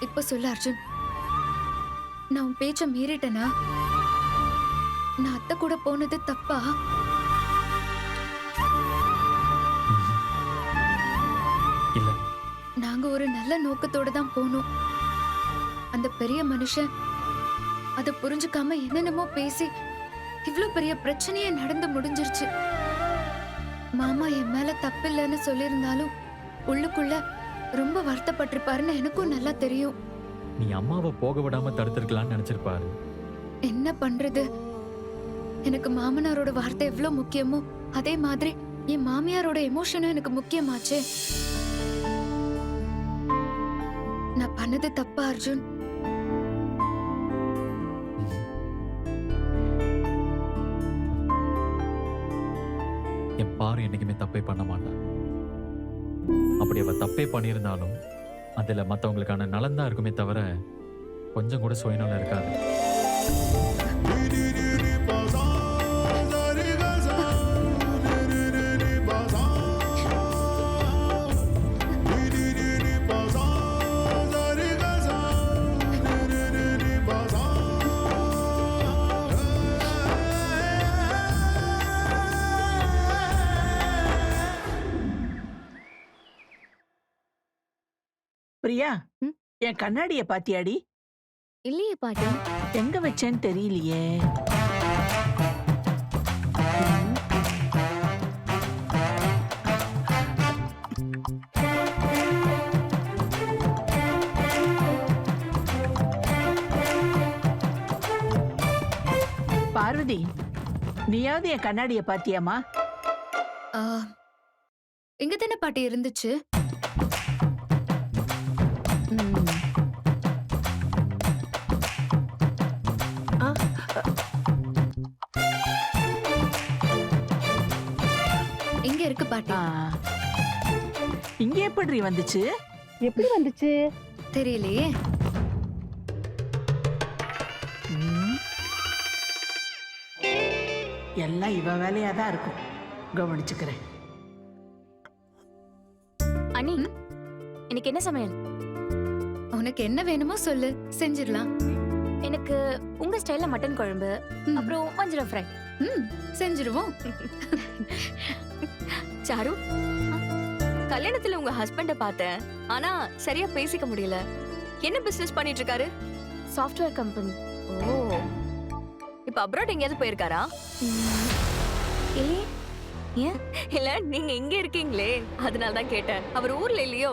இப்ப சொல்லு அர்ஜுன். நான் உன் பேச்ச மீறிட்டேனா? நான் அத்தை கூட போனது தப்பா? இல்ல. நாங்க ஒரு நல்ல நோக்கத்தோட தான் போனோம். அந்த பெரிய மனுஷன் அத புரிஞ்சுக்காம என்னென்னமோ பேசி இவ்ளோ பெரிய பிரச்சனையே நடந்து முடிஞ்சிருச்சு. மாமா என் மேல தப்பில்லைன்னு சொல்லியிருந்தாலும் உள்ளுக்குள்ள ரொம்ப வருத்தப்பட்டிருப்பாருன்னு எனக்கும் நல்லா தெரியும். நீ அம்மாவை போக விடாம தடுத்திருக்கலாம்னு நினைச்சிருப்பாரு. என்ன பண்றது? எனக்கு மாமனாரோட வார்த்தை எவ்வளவு முக்கியமோ அதே மாதிரி என் மாமியாரோட எமோஷனும் எனக்கு முக்கியமாச்சே. நான் பண்ணது தப்பா அர்ஜுன்? என் பாரு என்னைக்குமே தப்பே பண்ண மாட்டான். அப்படி அவள் தப்பே பண்ணியிருந்தாலும் அதில் மற்றவங்களுக்கான நலன் தான் இருக்குமே தவிர கொஞ்சம் கூட சுயநலம் இருக்காது. பிரியா? என் கண்ணாடிய பாத்தியாடி இல்லையே பாட்டி எங்க வச்சேன்னு தெரியலையே. பார்வதி நீயாவது என் கண்ணாடிய பாத்தியாமா இங்க தானே பாட்டி இருந்துச்சு பாட்டி. இங்க எப்படி வந்துச்சு? எப்படி வந்துச்சு? தெரியலையே. எல்லாம் இவ வேலையா தான் இருக்கும். கவனிச்சுக்கிறேன். அண்ணி எனக்கு என்ன சமையல்? உனக்கு என்ன வேணுமோ சொல்லு. செஞ்சிடலாம். எனக்கு உங்க ஸ்டைல்ல மட்டன் குழம்பு. அப்புறம் வஞ்சரம் ஃப்ரை. ம் செஞ்சிருவோம். சாரு கல்யாணத்துல உங்க ஹஸ்பண்ட பார்த்தேன். ஆனா சரியா பேசிக்க முடியல. என்ன பிசினஸ் பண்ணிட்டு இருக்காரு சாஃப்ட்வேர் கம்பெனி ஓ. இப்ப அப்ராட் எங்கேயாவது போயிருக்காரா? இல்லையே. இல்ல நீங்க இங்க இருக்கீங்களே. அதனால தான் கேட்டேன். அவர் ஊர்ல இல்லையோ?